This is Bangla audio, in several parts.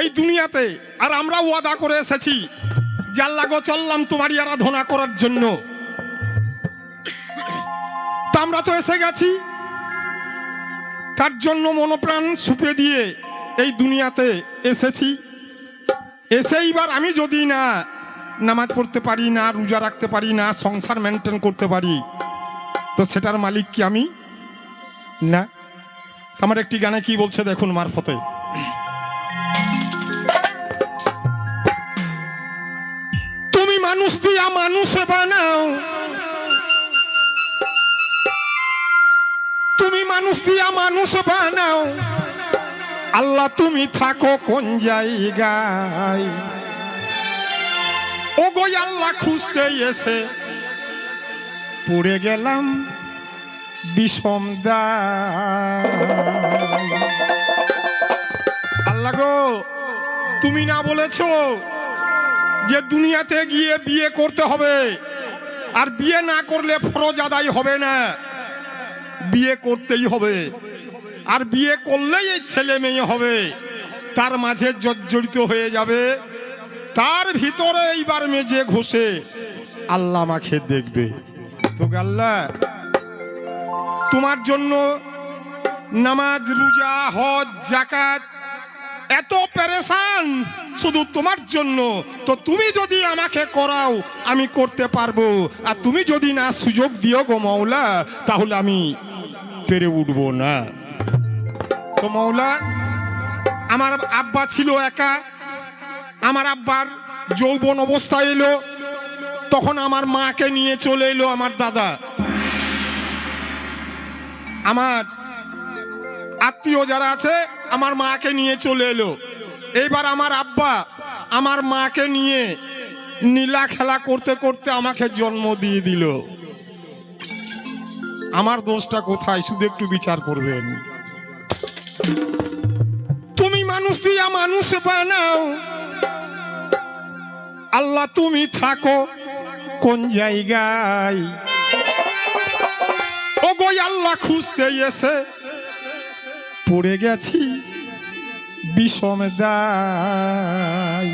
এই দুনিয়াতে আর আমরা ওয়াদা করে এসেছি আল্লাহ গো, চললাম তোমারই আরাধনা করার জন্য। তা আমরা তো এসে গেছি। তার জন্য মনোপ্রাণ সুপে দিয়ে এই দুনিয়াতে এসেছি। এসে এইবার আমি যদি না নামাজ পড়তে পারি, না রোজা রাখতে পারি, না সংসার মেনটেন করতে পারি, তো সেটার মালিক কি আমি? না। আমার একটি গানে কি বলছে দেখুন মারফতে। দিয়া মানুষ বানাও। তুমি মানুষ দিয়া মানুষ বানাও। আল্লাহ, তুমি থাকো কোন জায়গায়। ও গো আল্লাহ খুঁজতে এসে পড়ে গেলাম বিষম দায়। আল্লাহ গো, তুমি না বলেছ যে দুনিয়াতে গিয়ে বিয়ে করতে হবে, আর বিয়ে না করলে ফরজ আদায় হবে না। বিয়ে করতেই হবে। আর বিয়ে করলেই এই ছেলে মেয়ে হবে। তার মাঝে জর্জরিত হয়ে যাবে। তার ভিতরে এইবার মেজে ঘষে আল্লাহ আমাকে দেখবে। তো আল্লাহ, তোমার জন্য নামাজ, রোজা, হজ জাকাত এত পেরেশান। শুধু তোমার জন্য। তো তুমি যদি আমাকে করাও, আমি করতে পারব। আর তুমি যদি না সুযোগ দিও গো মৌলা তাহলে আমি পেরে উঠবো না। তো মৌলা আমার আব্বা ছিল একা। আমার আব্বার যৌবন অবস্থা এলো। তখন আমার মাকে নিয়ে চলে এলো আমার দাদা। আমার আত্মীয় যারা আছে, আমার মাকে নিয়ে চলে এলো। এইবার আমার আব্বা আমার মাকে নিয়ে নীলা খেলা করতে করতে আমাকে জন্ম দিয়ে দিল। আমার দোষটা কোথায়? শুধু একটু বিচার করবেন। তুমি মানুষ দিয়া মানুষ বানাও। আল্লাহ তুমি থাকো কোন জায়গায়? ও গো আল্লাহ খুঁজতে এসে পড়ে গেছি, বিষম দায়।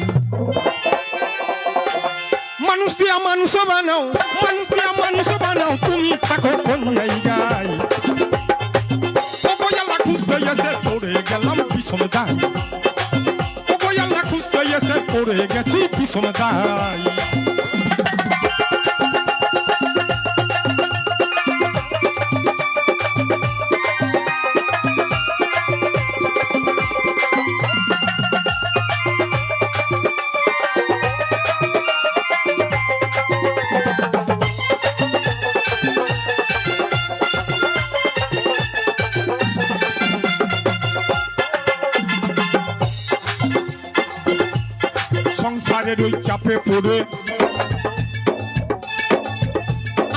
মানুষ দিয়া মানুষ বানাও, মানুষ দিয়া মানুষ বানাও, তুমি থাকো কোন জায়গায় ও গো আল্লাহ খুঁজতে এসে পড়ে গেলাম বিষম দায়। খুঁজতে এসে পড়ে গেছি বিষম দায়। ওই চাপে পড়ে।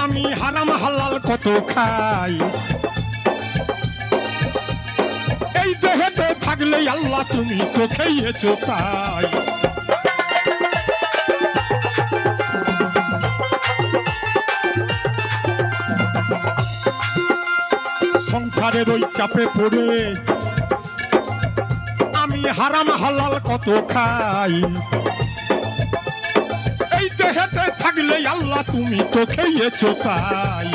আমি হারাম হালাল কত খাই। এই দেহেতে থাকলে আল্লাহ তুমি তো খেয়েছো তাই। সংসারের ওই চাপে পড়ে। আমি হারাম হালাল কত খাই। আল্লাহ, তুমি তো খেয়েছো তাই।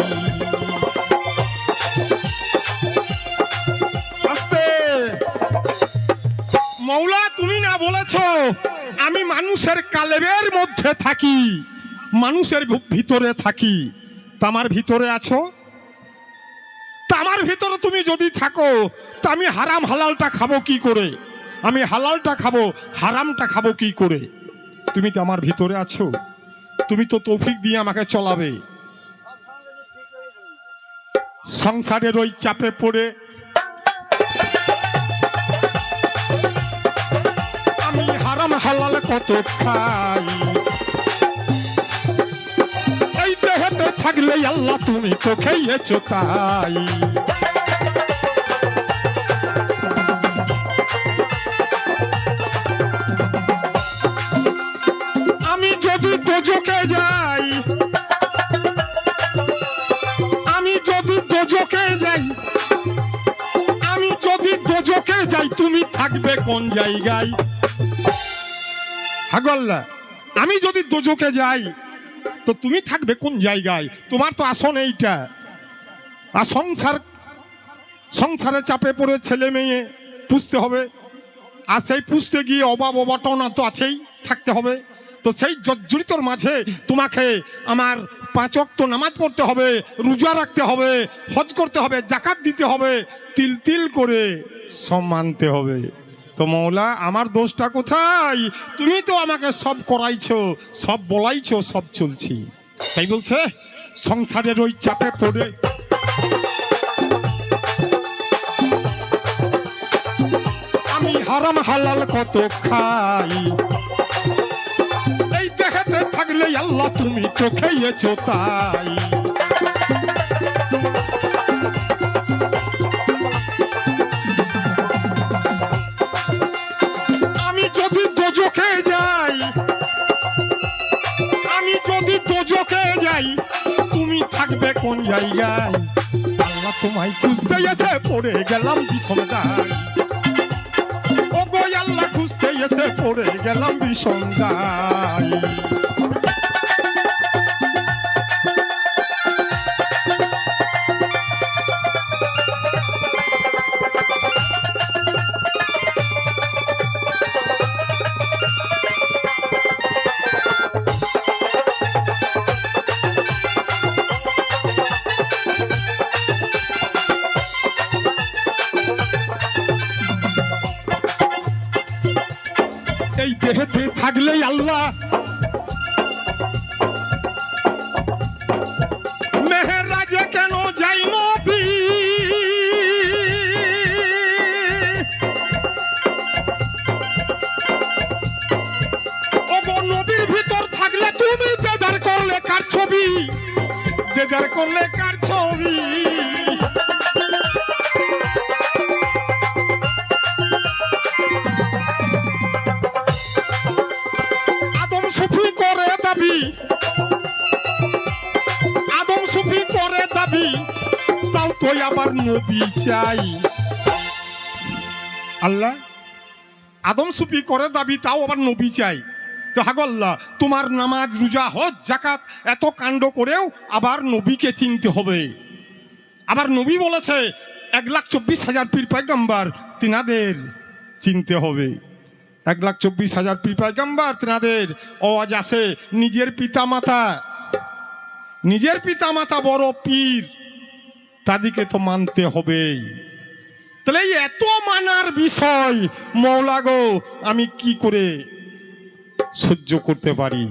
আস্তে। মৌলা, তুমি না বলেছ, আমি মানুষের কালেবের মধ্যে থাকি, মানুষের ভিতরে থাকি। তামার ভিতরে আছো? তামার ভিতরে তুমি যদি থাকো, তা আমি হারাম হালালটা খাব কি করে? আমি হালালটা খাব, হারামটা খাব কি করে? তুমি তো আমার ভিতরে আছো? তুমি তো তৌফিক দিয়ে আমাকে চলাবে। সংসারের ওই চাপে পড়ে। আমি হারাম হালাল কত খাই। এই দেহেতে থাকলে আল্লাহ তুমি তো খেয়েছো তাই। থাকবে কোন জায়গায়? হাগল্লা আমি যদি দোজকে যাই, তো তুমি থাকবে কোন জায়গায়? তোমার তো আসন এইটা। আর সংসার, সংসারে চাপে পড়ে ছেলে মেয়ে পুষতে হবে। আর সেই পুষতে গিয়ে অভাব অবটনা তো আছেই, থাকতে হবে। তো সেই জর্জরিতর মাঝে তোমাকে আমার পাঁচ অক্ত নামাজ পড়তে হবে, রোজা রাখতে হবে, হজ করতে হবে জাকাত দিতে হবে, তিল তিল করে সব মানতে হবে। তো মৌলা, আমার দোষটা কোথায়? তুমি তো আমাকে সব করাইছো, সব বলাইছো, সব চলছি। তাই বলছে, সংসারের ওই চাপে পড়ে। আমি হারাম হালাল কত খাই? আল্লাহ, তুমি তো খেয়েছো তাই। আমি যদি দোজকে যাই, আমি যদি দোজকে যাই, তুমি থাকবে কোন জায়গায়? আল্লাহ তোমায় খুঁজতে এসে পড়ে গেলাম বিষমদায় ও গো আল্লাহ গেলাম নবী চাই আল্লাহ আদম সুফি করে দাবি তাও আবার নবী চাই তো হাগল্লা তোমার নামাজ রোজা হজ জাকাত এত কাণ্ড করেও আবার নবীকে চিনতে হবে আবার নবী বলেছে এক লাখ চব্বিশ হাজার পীর পাইগাম্বার তিনাদের চিনতে হবে এক লাখ চব্বিশ হাজার পীর পাইগাম্বার তিনাদের আওয়াজ আসে নিজের পিতা মাতা নিজের পিতা মাতা বড় পীর তাদেরকে তো মানতে হবেই। তাহলে এই এত মানার বিষয়, মৌলা গো, আমি কি করে সহ্য করতে পারি?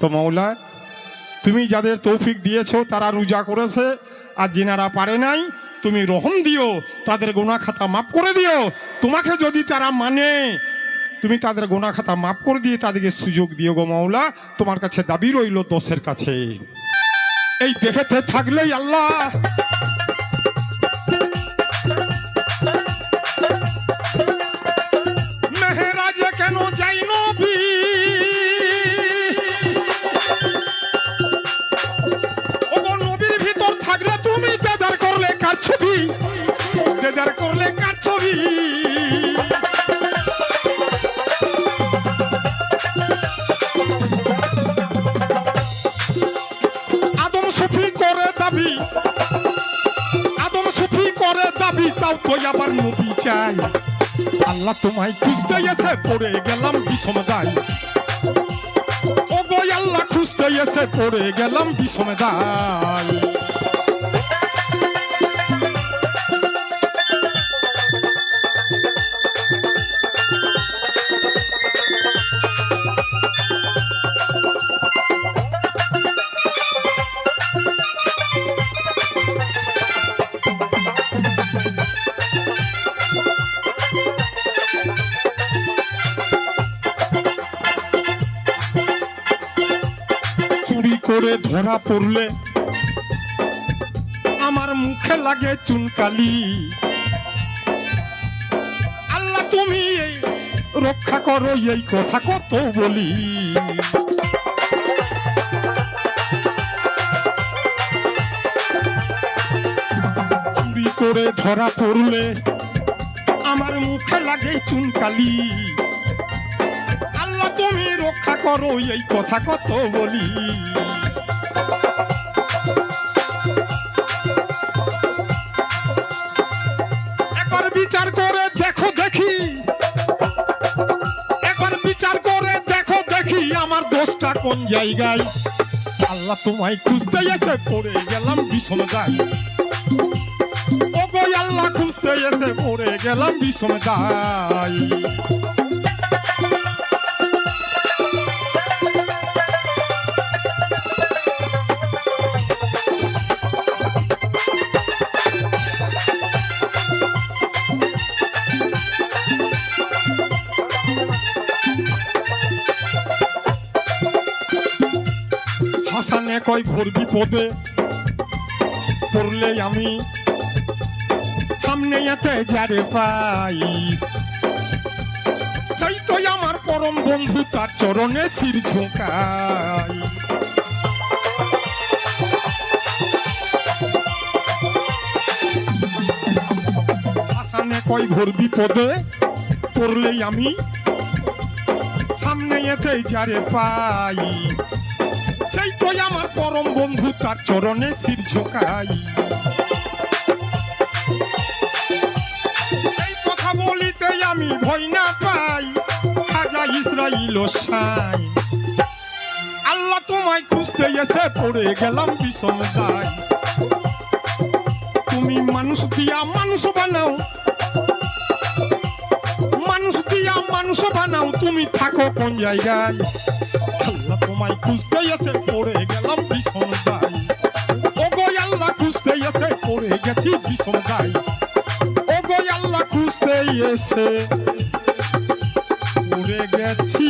তো মৌলা, তুমি যাদের তৌফিক দিয়েছ, তারা রোজা করেছে, আর যেনারা পারে নাই, তুমি রহম দিও, তাদের গোনা খাতা মাফ করে দিও। তোমাকে যদি তারা মানে তুমি তাদের গোনা খাতা মাফ করে দিয়ে তাদেরকে সুযোগ দিও গো মাওলা তোমার কাছে দাবি রইল দোষের কাছে। এই দেখেতে থাকলেই আল্লাহ চাই। আল্লাহ তোমায় খুঁজতে এসে পড়ে গেলাম বিষমদায়। ও গো আল্লাহ খুঁজতে এসে পড়ে গেলাম বিষমদায়। চুরি করে ধরা পড়লে আমার মুখে লাগে চুনকালি। আল্লাহ, তুমি এই রক্ষা করো, এই কথা কত বলি। করে ধরা পড়লে আমার মুখে লাগে চুনকালি। রক্ষা করো, এই কথা কত বলি। একবার বিচার করে দেখো দেখি। একবার বিচার করে দেখো দেখি আমার দোষটা কোন জায়গায়। আল্লাহ তোমায় খুঁজতে এসে পড়ে গেলাম গাই ও আল্লাহ খুঁজতে এসে পড়ে গেলাম বিষম গাই কয় ঘোর বিপদে পড়লে আমি সামনে এতে যারে পাই। সেই তো আমার পরম বন্ধু, তার চরণে শির ঝোঁকাই। হাসানে কয় ঘোর বিপদে পড়লেই আমি সামনে এতে যারে পাই। সেই তো আমার পরম বন্ধু, তার চরণে শির ঝোঁকাই। এই কথা বলিতে আমি ভয় না পাই, খাজা ইসরাইল সাই। আল্লাহ তোমায় খুঁজতে এসে পড়ে গেলাম বিষম দায়। তুমি মানুষ দিয়া মানুষ বানাও। মানুষ দিয়া মানুষ বানাও, তুমি থাকো কোন জায়গায়। আল্লাহ তোমায় খুঁজতে এসে পড়ে গেলাম ভীষণ দায় ও গো আল্লাহ খুঁজতে এসে পড়ে গেছি ভীষণ দায় ও গো আল্লাহ খুঁজতে এসে পড়ে গেছি।